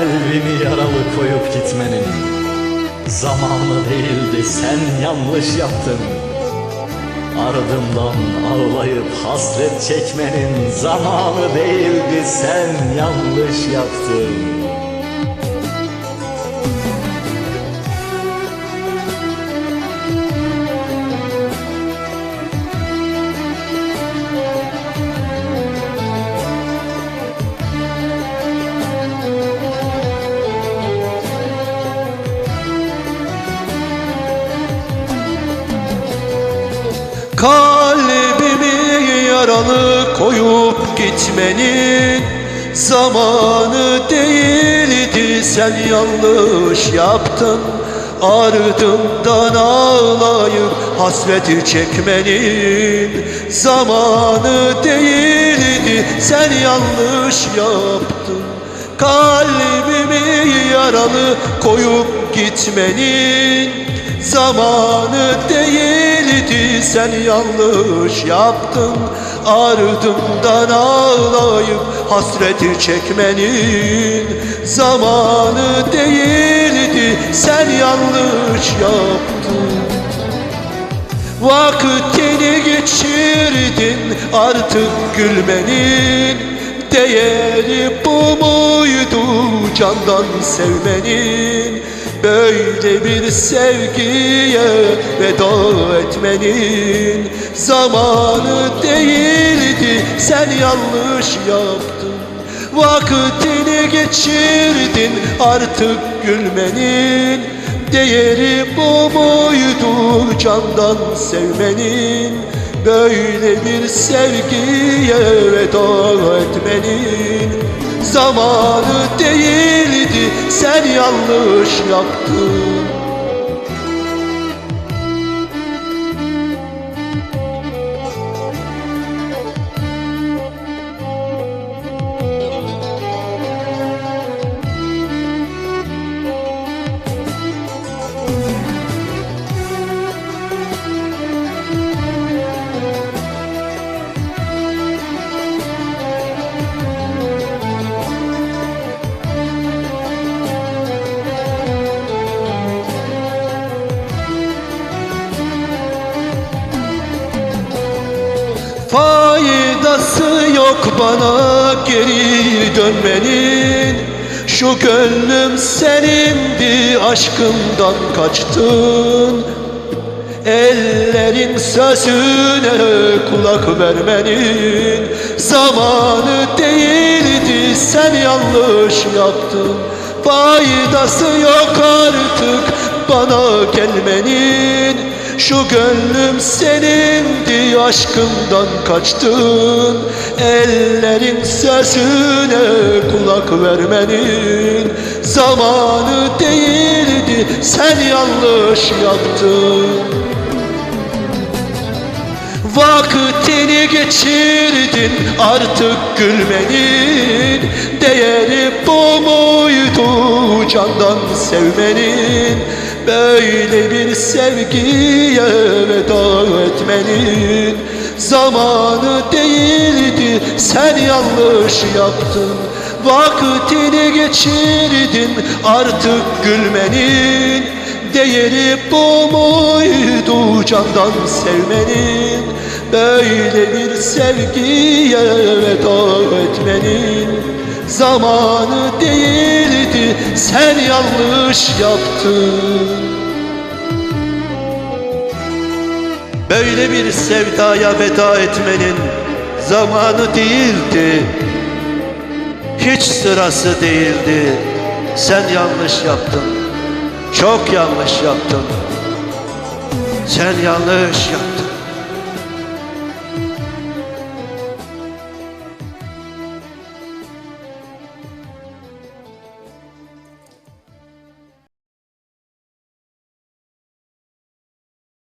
Kalbimi yaralı koyup gitmenin Zamanlı değildi sen yanlış yaptın. Ardımdan ağlayıp hasret çekmenin Zamanı değildi sen yanlış yaptın. Kalbimi yaralı koyup gitmenin Zamanı değildi. Sen yanlış yaptın Ardımdan ağlayıp hasreti çekmenin Zamanı değildi. Sen yanlış yaptın Kalbimi yaralı koyup gitmenin Zamanı değildi sen yanlış yaptın. Ardımdan ağlayıp hasreti çekmenin. Zamanı değildi sen yanlış yaptın. Vaktini geçirdin artık gülmenin Değeri bu muydu candan sevmenin Böyle bir sevgiye veda etmenin Zamanı değildi. Sen yanlış yaptın Vaktini geçirdin. Artık gülmenin Değeri bu muydu? Candan sevmenin Böyle bir sevgiye veda etmenin Zamanı değildi. Sen yanlış yaptın Faydası yok bana geri dönmenin. Şu gönlüm senindi aşkımdan kaçtın. Ellerin sözüne kulak vermenin. Zamanı değildi sen yanlış yaptın. Faydası yok artık bana gelmenin Şu gönlüm senindi aşkımdan kaçtın. Ellerin sözüne kulak vermenin Zamanı değildi. Sen yanlış yaptın. Vaktini geçirdin artık gülmenin Değeri bu muydu candan sevmenin Böyle bir sevgiye veda etmenin Zamanı değildi sen yanlış yaptın. Vaktini geçirdin artık gülmenin Değeri bu muydu candan sevmenin? Böyle bir sevgiye veda etmenin Zamanı değildi sen yanlış yaptın. Böyle bir sevdaya veda etmenin zamanı değildi. Hiç sırası değildi. Sen yanlış yaptın. Çok yanlış yaptın. Sen yanlış yaptın